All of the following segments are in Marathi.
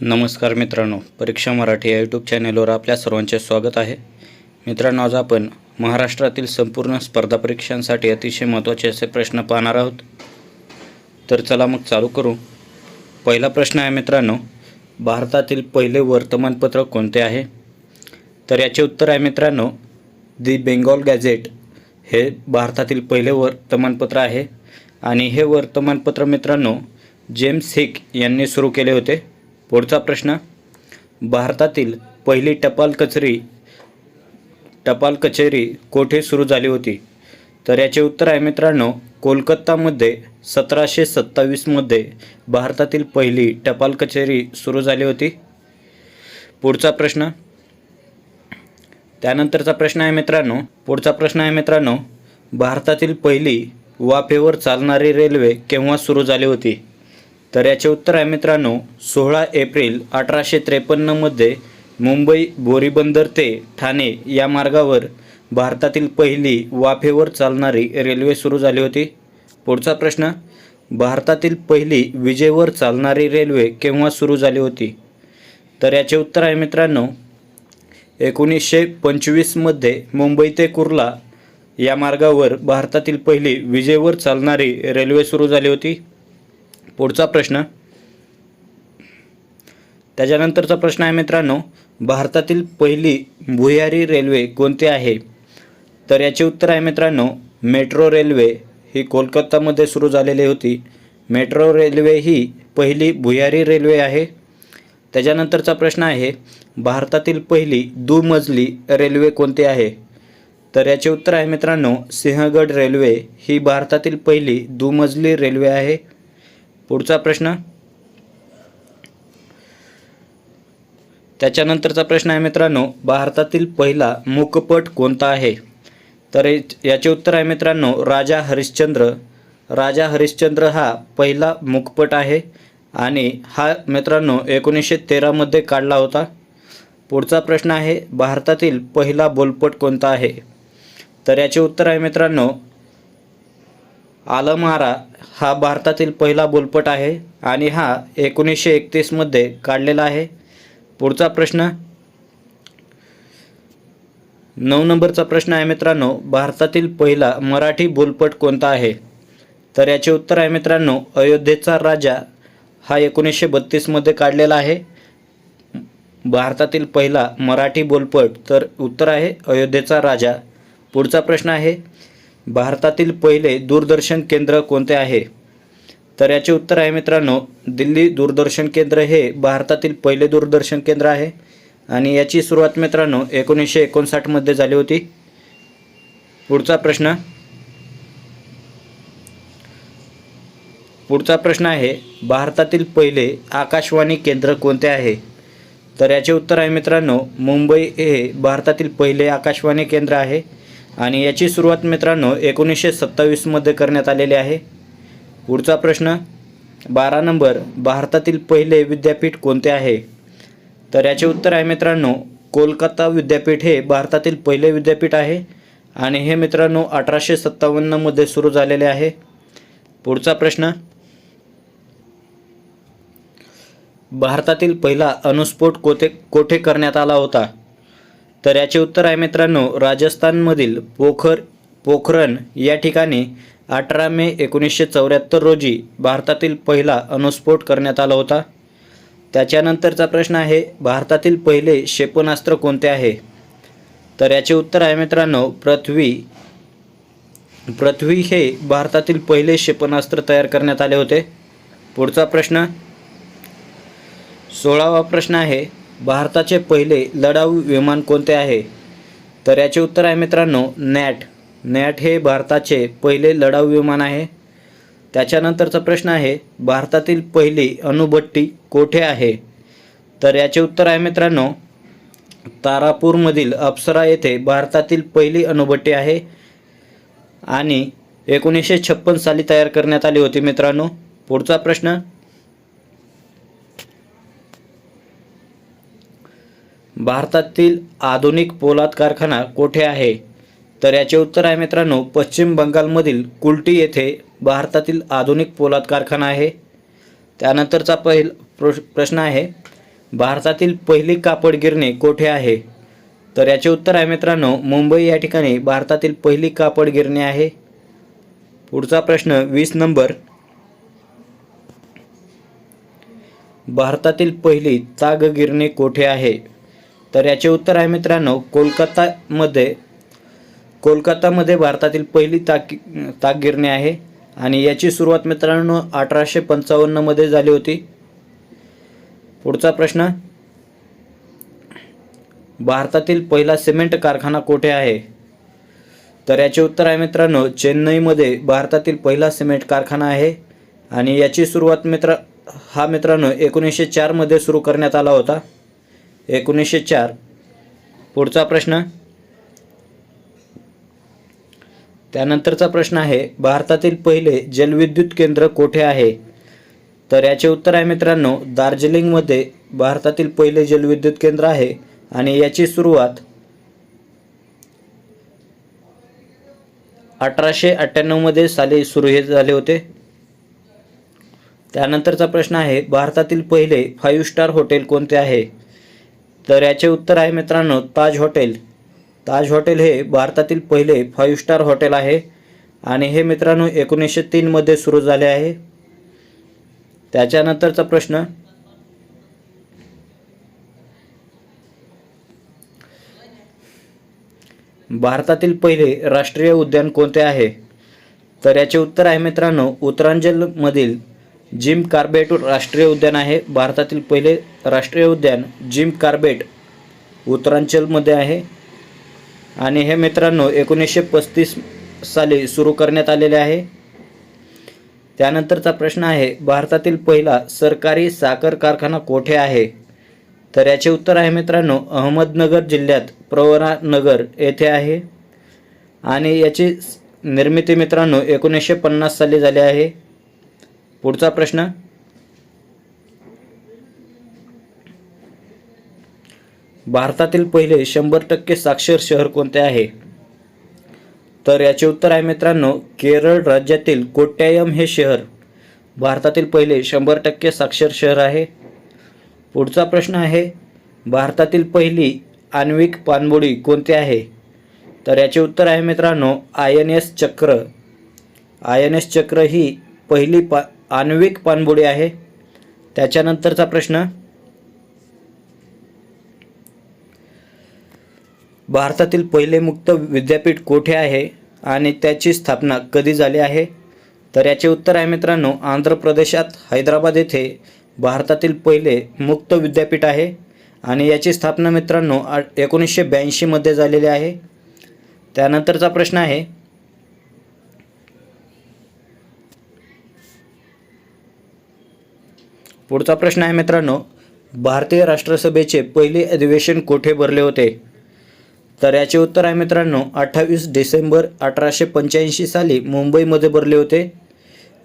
नमस्कार मित्रांनो परीक्षा मराठी या यूट्यूब चॅनेलवर आपल्या सर्वांचे स्वागत आहे. मित्रांनो आज आपण महाराष्ट्रातील संपूर्ण स्पर्धा परीक्षांसाठी अतिशय महत्त्वाचे असे प्रश्न पाहणार आहोत. तर चला मग चालू करू. पहिला प्रश्न आहे मित्रांनो भारतातील पहिले वर्तमानपत्र कोणते आहे? तर याचे उत्तर आहे मित्रांनो दी बेंगॉल गॅझेट हे भारतातील पहिले वर्तमानपत्र आहे. आणि हे वर्तमानपत्र मित्रांनो जेम्स हिक यांनी सुरू केले होते. पुढचा प्रश्न. भारतातील पहिली टपाल कचरी टपाल कचेरी कोठे सुरू झाली होती? तर याचे उत्तर आहे मित्रांनो कोलकातामध्ये सतराशे सत्तावीसमध्ये भारतातील पहिली टपाल कचेरी सुरू झाली होती. पुढचा प्रश्न. त्यानंतरचा प्रश्न आहे मित्रांनो पुढचा प्रश्न आहे मित्रांनो भारतातील पहिली वाफेवर चालणारी रेल्वे केव्हा सुरू झाली होती? तर याचे उत्तर आहे मित्रांनो सोळा एप्रिल अठराशे त्रेपन्नमध्ये मुंबई बोरीबंदर ते ठाणे या मार्गावर भारतातील पहिली वाफेवर चालणारी रेल्वे सुरू झाली होती. पुढचा प्रश्न भारतातील पहिली विजेवर चालणारी रेल्वे केव्हा सुरू झाली होती? तर याचे उत्तर आहे मित्रांनो एकोणीसशे पंचवीसमध्ये मुंबई ते कुर्ला या मार्गावर भारतातील पहिली विजेवर चालणारी रेल्वे सुरू झाली होती. पुढचा प्रश्न. त्याच्यानंतरचा प्रश्न आहे मित्रांनो भारतातील पहिली भुयारी रेल्वे कोणती आहे? तर याचे उत्तर आहे मित्रांनो मेट्रो रेल्वे ही कोलकातामध्ये सुरू झालेली होती. मेट्रो रेल्वे ही पहिली भुयारी रेल्वे आहे. त्याच्यानंतरचा प्रश्न आहे भारतातील पहिली दुमजली रेल्वे कोणती आहे? तर याचे उत्तर आहे मित्रांनो सिंहगड रेल्वे ही भारतातील पहिली दुमजली रेल्वे आहे. पुढचा प्रश्न? त्याच्यानंतरचा प्रश्न आहे मित्रांनो भारतातील पहिला मुकपट कोणता आहे? तर याचे उत्तर आहे मित्रांनो राजा हरिश्चंद्र. राजा हरिश्चंद्र हा पहिला मुकपट आहे आणि हा मित्रांनो एकोणीसशे तेरामध्ये काढला होता. पुढचा प्रश्न आहे भारतातील पहिला बोलपट कोणता आहे? तर याचे उत्तर आहे मित्रांनो आलमारा हा भारतातील पहिला बोलपट आहे आणि हा एकोणीसशे एकतीसमध्ये काढलेला आहे. पुढचा प्रश्न. नऊ नंबरचा प्रश्न आहे मित्रांनो भारतातील पहिला मराठी बोलपट कोणता आहे? तर याचे उत्तर आहे मित्रांनो अयोध्येचा राजा हा एकोणीसशे बत्तीसमध्ये काढलेला आहे. भारतातील पहिला मराठी बोलपट तर उत्तर आहे अयोध्येचा राजा. पुढचा प्रश्न आहे भारतातील पहिले दूरदर्शन केंद्र कोणते आहे? तर याचे उत्तर आहे मित्रांनो दिल्ली दूरदर्शन केंद्र हे भारतातील पहिले दूरदर्शन केंद्र आहे. आणि याची सुरुवात मित्रांनो एकोणीसशे एकोणसाठमध्ये झाली होती. पुढचा प्रश्न. पुढचा प्रश्न आहे भारतातील पहिले आकाशवाणी केंद्र कोणते आहे? तर याचे उत्तर आहे मित्रांनो मुंबई हे भारतातील पहिले आकाशवाणी केंद्र आहे. आणि याची सुरुवात मित्रांनो एकोणीसशे सत्तावीसमध्ये करण्यात आलेली आहे. पुढचा प्रश्न बारा नंबर भारतातील पहिले विद्यापीठ कोणते आहे? तर याचे उत्तर आहे मित्रांनो कोलकाता विद्यापीठ हे भारतातील पहिले विद्यापीठ आहे आणि हे मित्रांनो अठराशे सत्तावन्नमध्ये सुरू झालेले आहे. पुढचा प्रश्न भारतातील पहिला अणुस्फोट कोठे कोठे करण्यात आला होता? तर याचे उत्तर आहे मित्रांनो राजस्थानमधील पोखर पोखरण या ठिकाणी अठरा मे एकोणीसशे चौऱ्याहत्तर रोजी भारतातील पहिला अणुस्फोट करण्यात आला होता. त्याच्यानंतरचा प्रश्न आहे भारतातील पहिले क्षेपणास्त्र कोणते आहे? तर याचे उत्तर आहे मित्रांनो पृथ्वी. पृथ्वी हे भारतातील पहिले क्षेपणास्त्र तयार करण्यात आले होते. पुढचा प्रश्न. सोळावा प्रश्न आहे भारताचे पहिले लढाऊ विमान कोणते आहे? तर याचे उत्तर आहे मित्रांनो नॅट. नॅट हे भारताचे पहिले लढाऊ विमान आहे. त्याच्यानंतरचा प्रश्न आहे भारतातील पहिली अणुभट्टी कोठे आहे? तर याचे उत्तर आहे मित्रांनो तारापूरमधील अप्सरा येथे भारतातील पहिली अणुभट्टी आहे आणि एकोणीसशे छप्पन साली तयार करण्यात आली होती मित्रांनो. पुढचा प्रश्न भारतातील आधुनिक पोलाद कारखाना कोठे आहे? तर याचे उत्तर आहे मित्रांनो पश्चिम बंगालमधील कुल्टी येथे भारतातील आधुनिक पोलाद कारखाना आहे. त्यानंतरचा पहिल प्रश्न आहे भारतातील पहिली कापड गिरणी कोठे आहे? तर याचे उत्तर आहे मित्रांनो मुंबई या ठिकाणी भारतातील पहिली कापड गिरणी आहे. पुढचा प्रश्न वीस नंबर. भारतातील पहिली ताग गिरणी कोठे आहे? तर याचे उत्तर आहे मित्रांनो कोलकातामध्ये कोलकातामध्ये भारतातील पहिली ताक ताकगिरणी आहे. आणि याची सुरुवात मित्रांनो अठराशे पंचावन्नमध्ये झाली होती. पुढचा प्रश्न भारतातील पहिला सिमेंट कारखाना कोठे आहे? तर याचे उत्तर आहे मित्रांनो चेन्नईमध्ये भारतातील पहिला सिमेंट कारखाना आहे. आणि याची सुरुवात मित्र हा मित्रांनो एकोणीसशे चारमध्ये सुरू करण्यात आला होता. एकोणीसशे चार. पुढचा प्रश्न. त्यानंतरचा प्रश्न आहे भारतातील पहिले जलविद्युत केंद्र कोठे आहे? तर याचे उत्तर आहे मित्रांनो दार्जिलिंगमध्ये भारतातील पहिले जलविद्युत केंद्र आहे आणि याची सुरुवात अठराशे अठ्ठ्याण्णवमध्ये साली सुरू हे झाले होते. त्यानंतरचा प्रश्न आहे भारतातील पहिले फाईव्ह स्टार हॉटेल कोणते आहे? तर याचे उत्तर आहे मित्रांनो ताज हॉटेल. ताज हॉटेल हे भारतातील पहिले फाईव्ह स्टार हॉटेल आहे. आणि हे मित्रांनो एकोणीसशे तीनमध्ये सुरू झाले आहे. त्याच्यानंतरचा प्रश्न. भारतातील पहिले राष्ट्रीय उद्यान कोणते आहे? तर याचे उत्तर आहे मित्रांनो उत्तरांचलमधील जिम कार्बेट राष्ट्रीय उद्यान आहे. भारतातील पहिले राष्ट्रीय उद्यान जिम कार्बेट उत्तरांचलमध्ये आहे. आणि हे मित्रांनो एकोणीसशे पस्तीस साली सुरू करण्यात आलेले आहे. त्यानंतरचा प्रश्न आहे भारतातील पहिला सरकारी साखर कारखाना कोठे आहे? तर याचे उत्तर आहे मित्रांनो अहमदनगर जिल्ह्यात प्रवरानगर येथे आहे. आणि याची निर्मिती मित्रांनो एकोणीसशे पन्नास साली झाली आहे. पुढचा प्रश्न. भारतातील पहिले शंभर टक्के साक्षर शहर कोणते आहे? तर याचे उत्तर आहे मित्रांनो केरळ राज्यातील कोट्टायम हे शहर. भारतातील पहिले शंभर टक्के साक्षर शहर आहे. पुढचा प्रश्न आहे भारतातील पहिली आण्विक पाणबुडी कोणती आहे? तर याचे उत्तर आहे मित्रांनो I N S Chakra. I N S Chakra ही पहिली पा आण्विक पाणबुडी आहे. त्याच्यानंतरचा प्रश्न. भारतातील पहिले मुक्त विद्यापीठ कोठे आहे आणि त्याची स्थापना कधी झाली आहे? तर याचे उत्तर आहे मित्रांनो आंध्र प्रदेशात हैदराबाद येथे भारतातील पहिले मुक्त विद्यापीठ आहे आणि याची स्थापना मित्रांनो आ एकोणीसशे ब्याऐंशीमध्ये झालेली आहे. त्यानंतरचा प्रश्न आहे पुढचा प्रश्न आहे मित्रांनो भारतीय राष्ट्रसभेचे पहिले अधिवेशन कोठे भरले होते? तर याचे उत्तर आहे मित्रांनो अठ्ठावीस डिसेंबर अठराशे पंच्याऐंशी साली मुंबईमध्ये भरले होते.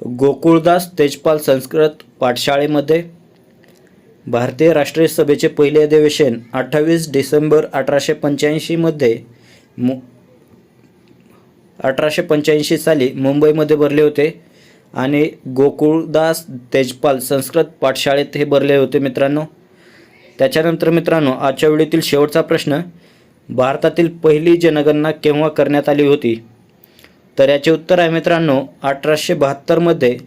गोकुळदास तेजपाल संस्कृत पाठशाळेमध्ये. भारतीय राष्ट्रीय सभेचे पहिले अधिवेशन अठ्ठावीस डिसेंबर अठराशे पंच्याऐंशीमध्ये मु अठराशे पंच्याऐंशी साली मुंबईमध्ये भरले होते. आणि गोकुळदास तेजपाल संस्कृत पाठशाळेत हे भरले होते मित्रांनो. त्याच्यानंतर मित्रांनो आजच्या वेळेतील शेवटचा प्रश्न भारतातील पहिली जनगणना केव्हा करण्यात आली होती? तर याचे उत्तर आहे मित्रांनो अठराशे बहात्तरमध्ये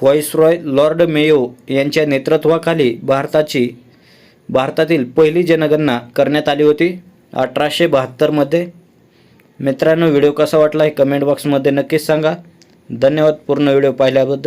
व्हॉइसरॉय लॉर्ड मेयो यांच्या नेतृत्वाखाली भारताची भारतातील पहिली जनगणना करण्यात आली होती अठराशे बहात्तरमध्ये मित्रांनो व्हिडिओ कसा वाटला हे कमेंट बॉक्समध्ये नक्कीच सांगा. धन्यवाद. पूर्ण व्हिडिओ पाहिल्याबद्दल